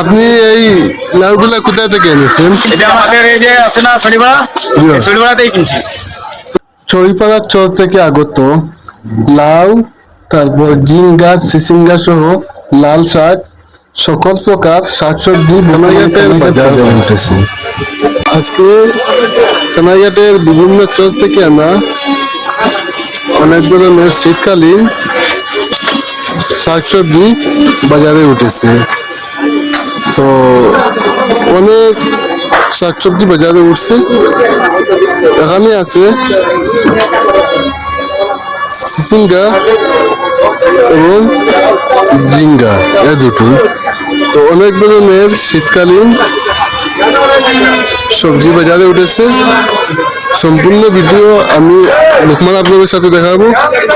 আপনি এই লাউগুলা কোথায় থেকে এনেছেন? এটা আমাদের এই যে আছে না শনিবার Yeah. শনিবারতেই কিনছি। চড়িপাড়া চর থেকে আগত লাউ তারপর জিঙ্গা সিসিঙ্গা সহ লাল শাক সকল প্রকার শাকসবজি কানাইঘাটের বাজারে উঠেছে। আজকে কানাইঘাটের বিভিন্ন চর থেকে আনা অনেক ধরনের শীতকালীন শাকসবজি বাজারে উঠেছে। তো অনেক শাকসবজি বাজারে উঠছে। এখানে আছে এবং জিঙ্গা, এ দুটো। তো অনেক ধরনের শীতকালীন সবজি বাজারে উঠেছে। সম্পূর্ণ ভিডিও আমি লোকমান আপনাদের সাথে দেখাবো।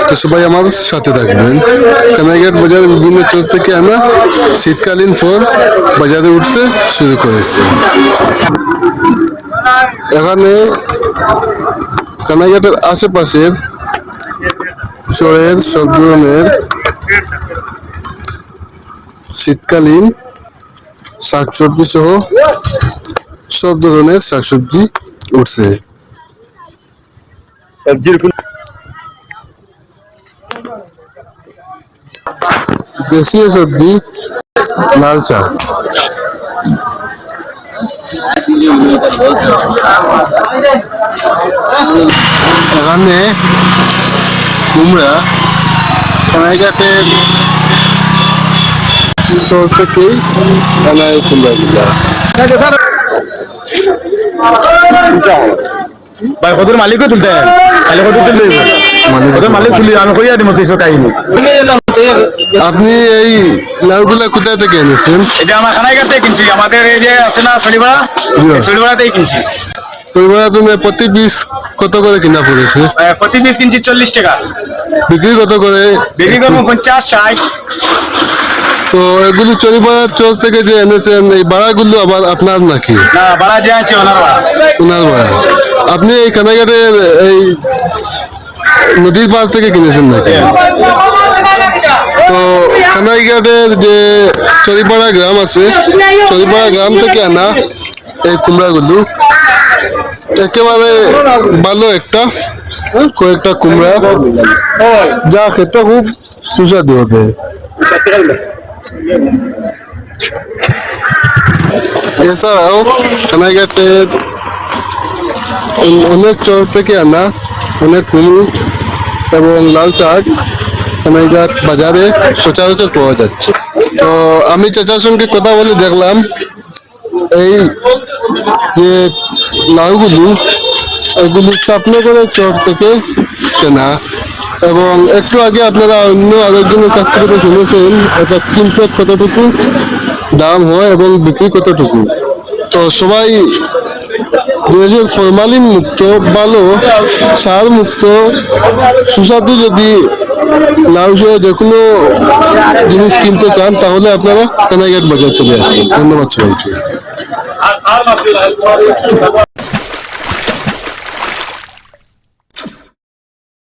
তো সবাই আমার সাথে থাকবেন। কানাইঘাট বাজারে বিভিন্ন চর থেকে আনা শীতকালীন ফল বাজারে উঠতে শুরু করেছে। এখানে কানাইঘাটের আশেপাশের চরের সব ধরনের শীতকালীন শাকসবজি সহ সব ধরনের শাকসবজি উঠছে। সবজির দেশীয় সবজি লাল চা এখানে কুমড়া কানাইঘাটের চর থেকেই কানাই কুমড়া। ভাই কত মালিকও তুলতে। খালি কত তুলতে কত মালিক তুলি আমি কইয়া দিব কিছু কাহিনী। আপনি এই লাউগুলা কোথায় থেকে এনেছেন এটা আমার খানাইঘাটতে কিনছি। আমাদের এই যে আছে না শনিবার Yeah. শনিবারতেই কিনছি। পরিবার জন্য প্রতি পিস কত করে কিনা পড়েছে প্রতি পিস কিনছি চল্লিশ টাকা। বিক্রি কত করে বিক্রি করব পঞ্চাশ ষাট তো এগুলি চরিপাড়ার চর থেকে যে এনেছেন এই ভাড়াগুলো আবার আপনার নাকি? না ভাড়া যে আছে ওনার ভাড়া ওনার ভাড়া আপনি এই কানাঘাটের এই নদীর পাড় থেকে কিনেছেন নাকি? তো কানাইঘাটের যে চরিপাড়া গ্রাম আছে চরিপাড়া গ্রাম থেকে আনা এই কুমড়াগুলো একেবারে ভালো একটা কয়েকটা কুমড়া। যা খেতে খুব সুস্বাদু হবে। এছাড়াও কানাইঘাটের অনেক চর থেকে আনা, অনেক কুমড়ো এবং লাল শাক কানাইঘাট বাজারে সচরাচর পাওয়া যাচ্ছে। তো আমি চাচার সঙ্গে কথা বলে দেখলাম, এই যে লাউগুলো, এগুলি চাপনগরের চর থেকে কেনা। এবং একটু আগে আপনারা অন্য আরেকজনের কাছ থেকে তো শুনেছেন, এটা কিনতে কতটুকু, দাম হয় এবং বিক্রি কতটুকু। তো সবাই দেশের ফরমালিন মুক্ত, ভালো, সার মুক্ত, সুস্বাদু যদি লাউ সহ যে কোনো জিনিস কিনতে চান, তাহলে আপনারা কানাইঘাট বাজার চলে আসবেন। ধন্যবাদ সবাইকে।